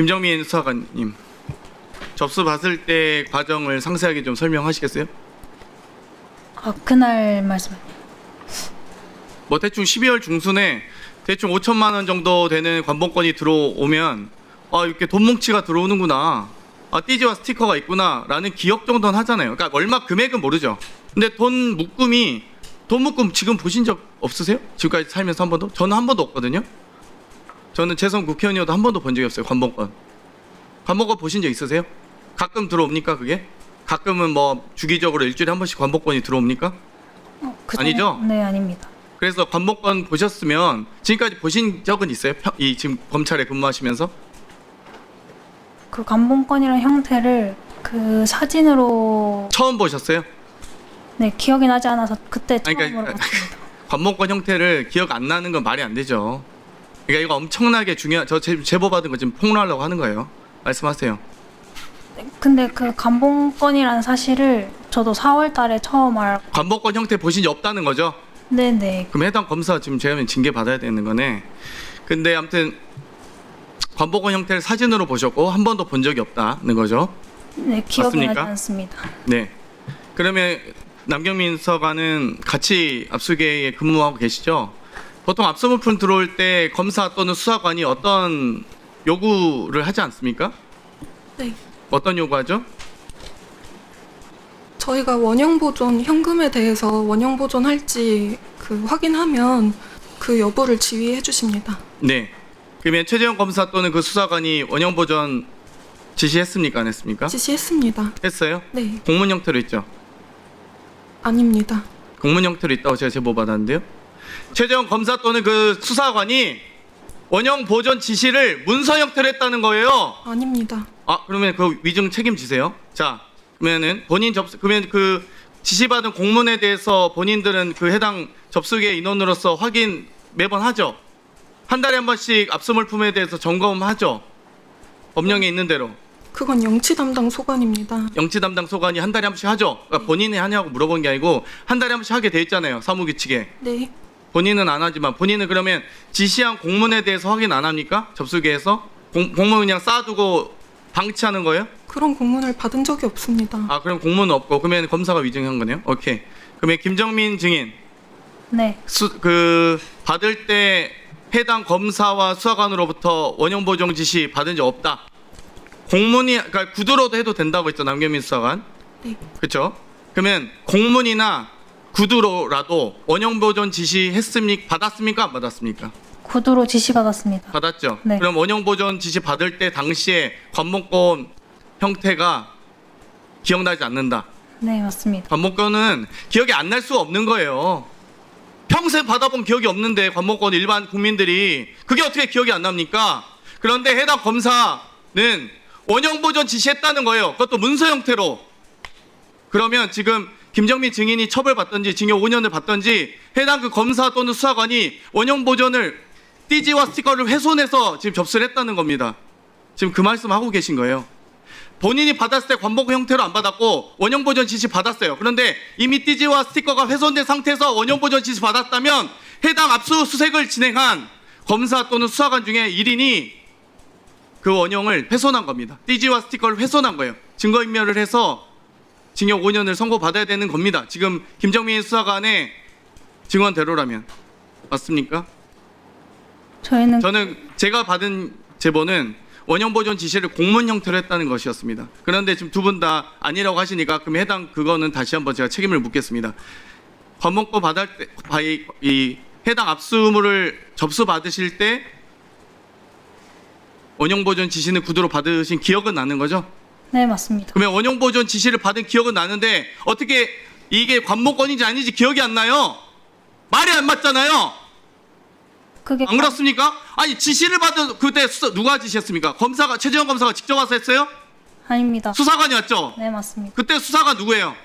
김정민 수사관님 접수 받을 때 과정을 상세하게 좀 설명하시겠어요? 아 그날 말씀. 뭐 대충 12월 중순에 대충 5천만 원 정도 되는 관봉권이 들어오면 아 이렇게 돈 뭉치가 들어오는구나 아 띠지와 스티커가 있구나라는 기억 정도는 하잖아요. 그러니까 얼마 금액은 모르죠. 근데 돈 묶음이 돈 묶음 지금 보신 적 없으세요? 지금까지 살면서 한 번도? 저는 한 번도 없거든요. 저는 재선 국회의원이어도 한 번도 본 적이 없어요. 관봉권. 관봉권 보신 적 있으세요? 가끔 들어옵니까 그게? 가끔은 뭐 주기적으로 일주일에 한 번씩 관봉권이 들어옵니까? 어, 그 아니죠? 네 아닙니다. 그래서 관복권 보셨으면 지금까지 보신 적은 있어요? 평- 이 지금 검찰에 근무하시면서 그 감봉권이라는 형태를 그 사진으로 처음 보셨어요? 네 기억이 나지 않아서 그때 아니, 처음으로 그러니까- 봤습니다. 관복권 형태를 기억 안 나는 건 말이 안 되죠. 그러니까 이거 엄청나게 중요한 저 제, 제보 받은 거 지금 폭로하려고 하는 거예요. 말씀하세요. 근데 그 감봉권이라는 사실을 저도 4월 달에 처음 알. 관복권 형태 보신 적 없다는 거죠? 네네. 그럼 해당 검사 지금 제가 징계 받아야 되는 거네. 근데 아무튼 관복권 형태를 사진으로 보셨고 한 번도 본 적이 없다는 거죠. 네 기억이 맞습니까? 나지 않습니다. 네. 그러면 남경민 서관은 같이 압수계에 근무하고 계시죠? 보통 압수물품 들어올 때 검사 또는 수사관이 어떤 요구를 하지 않습니까? 네. 어떤 요구하죠? 저희가 원형 보존 현금에 대해서 원형 보존할지 그 확인하면 그 여부를 지휘해 주십니다. 네. 그러면 최재형 검사 또는 그 수사관이 원형 보전 지시했습니까? 안 했습니까? 지시했습니다. 했어요? 네, 공문 형태로 있죠? 아닙니다. 공문 형태로 있다고 제가 제보 받았는데요. 최재형 검사 또는 그 수사관이 원형 보전 지시를 문서 형태로 했다는 거예요. 아닙니다. 아 그러면 그 위증 책임지세요. 자 그러면은 본인 접수 그러면 그 지시받은 공문에 대해서 본인들은 그 해당 접수계 인원으로서 확인 매번 하죠. 한 달에 한 번씩 압수물품에 대해서 점검하죠. 법령에 있는 대로 그건 영치 담당 소관입니다. 영치 담당 소관이 한 달에 한 번씩 하죠. 그러니까 본인이 하냐고 물어본 게 아니고 한 달에 한 번씩 하게 돼 있잖아요. 사무규칙에. 네, 본인은 안 하지만 본인은 그러면 지시한 공문에 대해서 확인 안 합니까? 접수계에서 공, 공문 그냥 쌓아두고 방치하는 거예요? 그런 공문을 받은 적이 없습니다. 아 그럼 공문은 없고 그러면 검사가 위증한 거네요. 오케이. 그러면 김정민 증인 네 수, 그 받을 때 해당 검사와 수사관으로부터 원형 보정 지시 받은 적 없다. 공문이 그러니까 구두로도 해도 된다고 했죠 남경민 수사관. 네, 그렇죠? 그러면 공문이나 구두로라도 원형 보존 지시 했습니까? 받았습니까? 안 받았습니까? 구두로 지시받았습니다. 받았죠. 네. 그럼 원형 보존 지시 받을 때 당시에 관목권 형태가 기억나지 않는다. 네 맞습니다. 관목권은 기억이 안 날 수가 없는 거예요. 평생 받아본 기억이 없는데 관목권 일반 국민들이 그게 어떻게 기억이 안 납니까? 그런데 해당 검사는 원형 보존 지시했다는 거예요. 그것도 문서 형태로. 그러면 지금 김정민 증인이 처벌받던지 징역 5년을 받던지 해당 그 검사 또는 수사관이 원형 보존을 띠지와 스티커를 훼손해서 지금 접수를 했다는 겁니다. 지금 그 말씀 하고 계신 거예요. 본인이 받았을 때 관복 형태로 안 받았고 원형 보존 지시 받았어요. 그런데 이미 띠지와 스티커가 훼손된 상태에서 원형 보존 지시 받았다면 해당 압수수색을 진행한 검사 또는 수사관 중에 1인이 그 원형을 훼손한 겁니다. 띠지와 스티커를 훼손한 거예요. 증거인멸을 해서 징역 5년을 선고받아야 되는 겁니다. 지금 김정민 수사관의 증언대로라면 맞습니까? 저희는 저는 제가 받은 제보는 원형 보존 지시를 공문 형태로 했다는 것이었습니다. 그런데 지금 두 분 다 아니라고 하시니까 그럼 해당 그거는 다시 한번 제가 책임을 묻겠습니다. 관목권 받을 때, 바- 이, 이 해당 압수물을 접수 받으실 때 원형 보존 지시는 구두로 받으신 기억은 나는 거죠? 네 맞습니다. 그러면 원형 보존 지시를 받은 기억은 나는데 어떻게 이게 관목권인지 아닌지 기억이 안 나요? 말이 안 맞잖아요. 그게 안 그렇습니까? 아니 지시를 받은 그때 수사, 누가 지시했습니까? 검사가 최재형 검사가 직접 와서 했어요? 아닙니다. 수사관이 왔죠? 네 맞습니다. 그때 수사관 누구예요?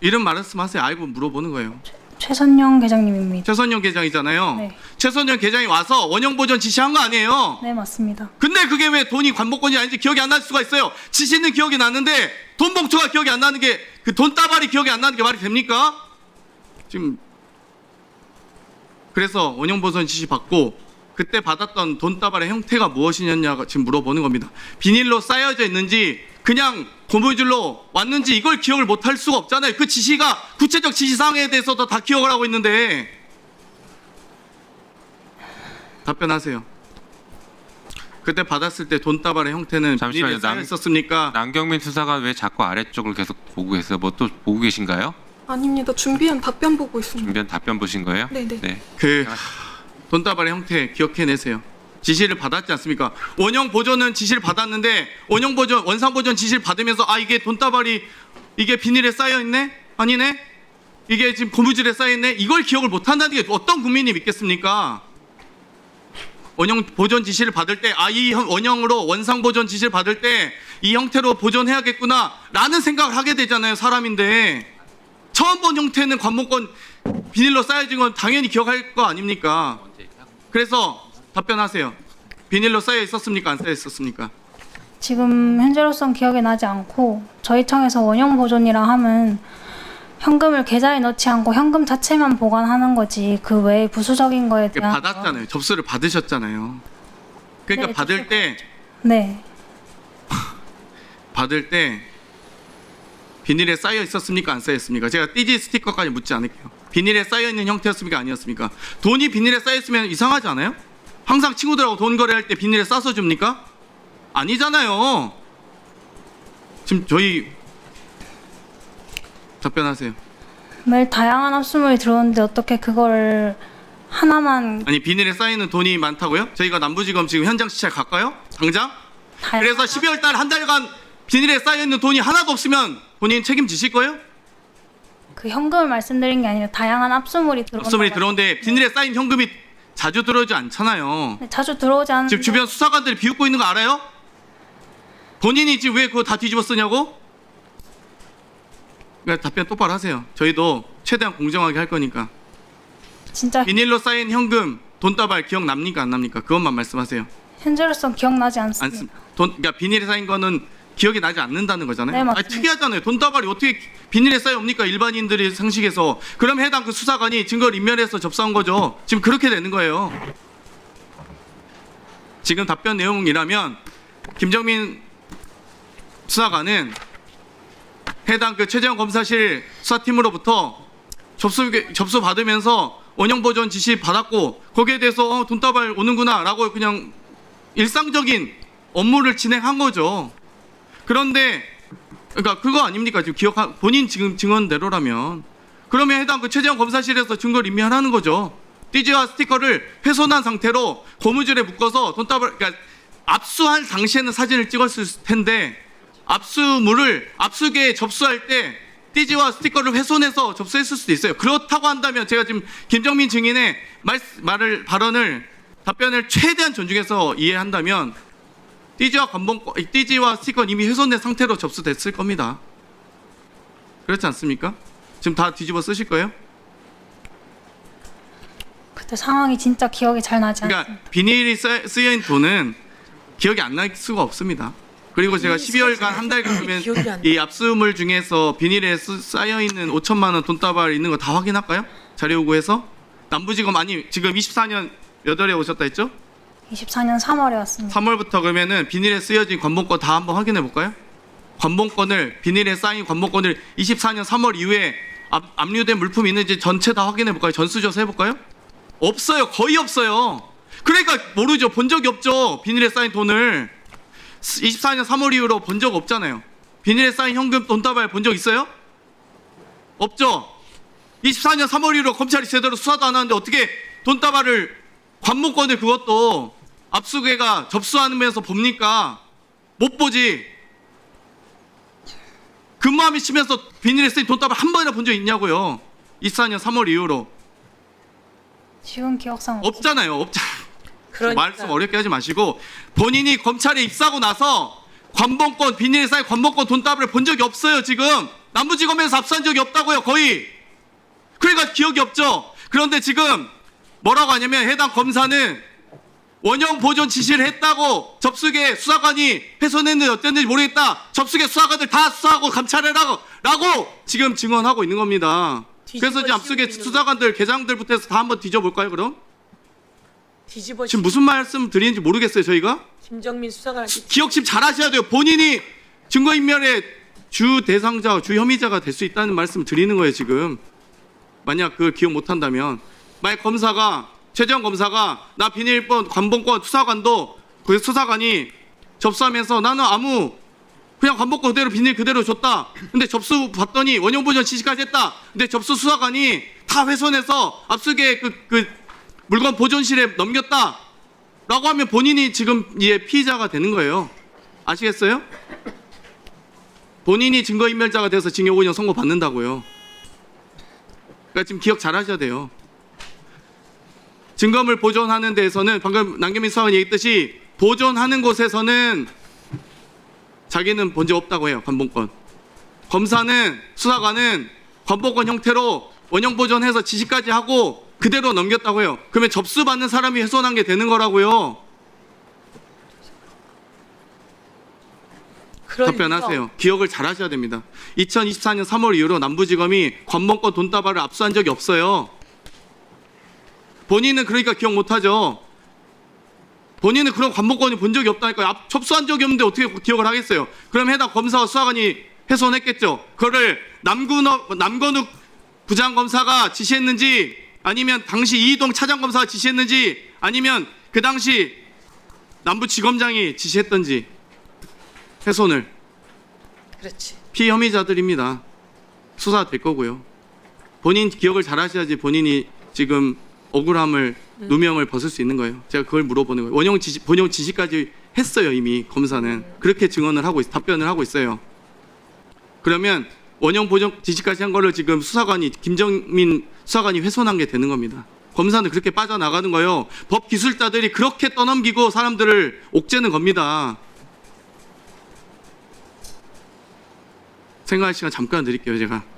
이름 말씀하세요. 알고 물어보는 거예요. 최선영 계장님입니다. 최선영 계장이잖아요. 네. 최선영 계장이 와서 원형 보존 지시한 거 아니에요? 네 맞습니다. 근데 그게 왜 돈이 관복권이 아닌지 기억이 안 날 수가 있어요. 지시는 기억이 나는데 돈 봉투가 기억이 안 나는 게 그 돈 따발이 기억이 안 나는 게 말이 됩니까? 지금 그래서 원형 보존 지시 받고 그 그때 받았던 돈다발의 형태가 무엇이냐가 지금 물어보는 겁니다. 비닐로 쌓여져 있는지 그냥 고무줄로 왔는지 이걸 기억을 못 할 수가 없잖아요. 그 지시가 구체적 지시 사항에 대해서도 다 기억을 하고 있는데 답변하세요. 그때 받았을 때 돈다발의 형태는 잠시만요. 남- 있었습니까? 남경민 수사관 왜 자꾸 아래쪽을 계속 보고 계세요? 뭐 또 보고 계신가요? 아닙니다. 준비한 답변 보고 있습니다. 준비한 답변 보신 거예요? 네네. 네. 그 돈다발의 형태 기억해내세요. 지시를 받았지 않습니까? 원형 보존은 지시를 받았는데 원형 보존, 원상 보존 지시를 받으면서 아 이게 돈다발이 이게 비닐에 쌓여 있네? 아니네? 이게 지금 고무줄에 쌓여 있네? 이걸 기억을 못 한다는 게 어떤 국민이 믿겠습니까? 원형 보존 지시를 받을 때 아 이 원형으로 원상 보존 지시를 받을 때 이 형태로 보존해야겠구나라는 생각을 하게 되잖아요 사람인데 처음 본 형태는 관목권 비닐로 쌓여진 건 당연히 기억할 거 아닙니까? 그래서 답변하세요. 비닐로 쌓여 있었습니까? 안 쌓여 있었습니까? 지금 현재로선 기억이 나지 않고 저희 청에서 원형 보존이라 함은 현금을 계좌에 넣지 않고 현금 자체만 보관하는 거지 그 외에 부수적인 거에 대한 받았잖아요. 접수를 받으셨잖아요. 그러니까 네, 받을 때네 받을 때 비닐에 쌓여 있었습니까? 안 쌓여 있습니까? 제가 띠지 스티커까지 묻지 않을게요. 비닐에 쌓여 있는 형태였습니까? 아니었습니까? 돈이 비닐에 쌓여 있으면 이상하지 않아요? 항상 친구들하고 돈 거래할 때 비닐에 싸서 줍니까? 아니잖아요. 지금 저희 답변하세요. 매일 다양한 합수물이 들어오는데 어떻게 그걸 하나만 아니 비닐에 쌓이는 돈이 많다고요? 저희가 남부지검 지금 현장 시찰 갈까요? 당장? 다양 그래서 12월 달 한 달간 비닐에 쌓여 있는 돈이 하나도 없으면 본인 책임지실 거예요? 그 현금을 말씀드린 게 아니라 다양한 합수물이 들어온다. 없으면 들어오는데 비닐에 쌓인 현금이 자주 들어오지 않잖아요. 네, 자주 들어오지 않는데 지금 주변 수사관들이 비웃고 있는 거 알아요? 본인이 지금 왜 그거 다 뒤집어 쓰냐고? 그러니까 답변 똑바로 하세요. 저희도 최대한 공정하게 할 거니까. 진짜 비닐로 쌓인 현금, 돈다발 기억 납니까? 안 납니까? 그것만 말씀하세요. 현재로선 기억나지 안 않습니다. 쓰, 돈, 그러니까 비닐에 쌓인 거는 기억이 나지 않는다는 거잖아요. 네, 맞습니다. 아니, 특이하잖아요. 돈다발이 어떻게 비닐에 쌓여 옵니까? 일반인들의 상식에서. 그럼 해당 그 수사관이 증거를 인멸해서 접수한 거죠. 지금 그렇게 되는 거예요. 지금 답변 내용이라면 김정민 수사관은 해당 그 최재형 검사실 수사팀으로부터 접수 접수 받으면서 원형 보존 지시 받았고 거기에 대해서 어, 돈다발 오는구나라고 그냥 일상적인 업무를 진행한 거죠. 그런데 그러니까 그거 아닙니까? 지금 기억 본인 지금 증언대로라면 그러면 해당 그 최재형 검사실에서 증거를 인멸하는 거죠. 띠지와 스티커를 훼손한 상태로 고무줄에 묶어서 돈다발 그러니까 압수한 당시에는 사진을 찍었을 텐데 압수물을 압수기에 접수할 때 띠지와 스티커를 훼손해서 접수했을 수도 있어요. 그렇다고 한다면 제가 지금 김정민 증인의 말, 말을 발언을 답변을 최대한 존중해서 이해한다면 띠지와 관봉권, 띠지와 스티커는 이미 훼손된 상태로 접수됐을 겁니다. 그렇지 않습니까? 지금 다 뒤집어 쓰실 거예요? 그때 상황이 진짜 기억이 잘 나지 그러니까 않습니다. 비닐이 쓰- 쓰여있는 돈은 기억이 안 날 수가 없습니다. 그리고 제가 12월간 한 달간 기억이 안이 압수물 중에서 비닐에 쓰- 쌓여있는 5천만 원 돈다발 있는 거 다 확인할까요? 자료 요구해서 남부지검 아니 지금 24년 몇 월에 오셨다 했죠? 24년 3월에 왔습니다. 3월부터 그러면은 비닐에 쓰여진 관봉권 다 한번 확인해 볼까요? 관봉권을 비닐에 쌓인 관봉권을 24년 3월 이후에 압, 압류된 물품이 있는지 전체 다 확인해 볼까요? 전수조사 해 볼까요? 없어요. 거의 없어요. 그러니까 모르죠. 본 적이 없죠. 비닐에 쌓인 돈을 24년 3월 이후로 본 적 없잖아요. 비닐에 쌓인 현금 돈다발 본 적 있어요? 없죠. 24년 3월 이후로 검찰이 제대로 수사도 안 하는데 어떻게 돈다발을 관목권을 그것도 압수계가 접수하면서 봅니까? 못 보지. 근무함이 치면서 비닐에 쓰인 돈다발 한 번이나 본 적 있냐고요. 24년 3월 이후로 지금 기억상 없... 없잖아요. 없자. 그러니까 말씀 어렵게 하지 마시고 본인이 검찰에 입사하고 나서 관봉권 비닐에 쌓인 관봉권 돈다발을 본 적이 없어요. 지금 남부지검에서 압수한 적이 없다고요. 거의. 그러니까 기억이 없죠. 그런데 지금 뭐라고 하냐면 해당 검사는 원형 보존 지시를 했다고 접수계 수사관이 훼손했는지 어땠는지 모르겠다. 접수계 수사관들 다 수사하고 감찰해라고 라고 지금 증언하고 있는 겁니다. 그래서 씌우고 있는 수사관들 계장들부터 해서 다 한번 뒤져볼까요 그럼? 뒤집어 지금 무슨 말씀 드리는지 모르겠어요 저희가 김정민 수사관 기억 좀 잘하셔야 돼요 본인이 증거인멸의 주 대상자 주 혐의자가 될 수 있다는 말씀 드리는 거예요 지금 만약 그걸 기억 못한다면 만약 검사가 최재형 검사가 나 비밀번 관본권 수사관도 그 수사관이 접수하면서 나는 아무 그냥 관본권 그대로 비밀 그대로 줬다. 근데 접수 봤더니 원형 보전 지시까지 했다. 근데 접수 수사관이 다 훼손해서 압수계 그, 그 물건 보존실에 넘겼다. 라고 하면 본인이 지금 이에 피의자가 되는 거예요. 아시겠어요? 본인이 증거인멸자가 돼서 징역 5년 선고 받는다고요. 그러니까 지금 기억 잘 하셔야 돼요. 증거물 보존하는 데에서는 방금 남경민 수사관이 얘기했듯이 보존하는 곳에서는 자기는 본 적 없다고 해요. 관본권. 검사는 수사관은 관본권 형태로 원형 보존해서 지시까지 하고 그대로 넘겼다고 해요. 그러면 접수받는 사람이 훼손한 게 되는 거라고요. 답변하세요. 기억을 잘 하셔야 됩니다. 2024년 3월 이후로 남부지검이 관본권 돈다발을 압수한 적이 없어요. 본인은 그러니까 기억 못하죠. 본인은 그런 관본권이 본 적이 없다니까요. 앞- 접수한 적이 없는데 어떻게 기억을 하겠어요. 그럼 해당 검사와 수사관이 훼손했겠죠. 그거를 남근욱, 남건욱 부장검사가 지시했는지 아니면 당시 이희동 차장검사가 지시했는지 아니면 그 당시 남부지검장이 지시했던지 훼손을 그렇지. 피혐의자들입니다. 수사될 거고요. 본인 기억을 잘 하셔야지 본인이 지금 억울함을 누명을 벗을 수 있는 거예요. 제가 그걸 물어보는 거예요. 원형 지시, 본형 지시까지 했어요 이미 검사는 그렇게 증언을 하고 있, 답변을 하고 있어요. 그러면 원형 보정 지시까지 한 거를 지금 수사관이 김정민 수사관이 훼손한 게 되는 겁니다. 검사는 그렇게 빠져나가는 거예요. 법 기술자들이 그렇게 떠넘기고 사람들을 옥죄는 겁니다. 생각할 시간 잠깐 드릴게요, 제가.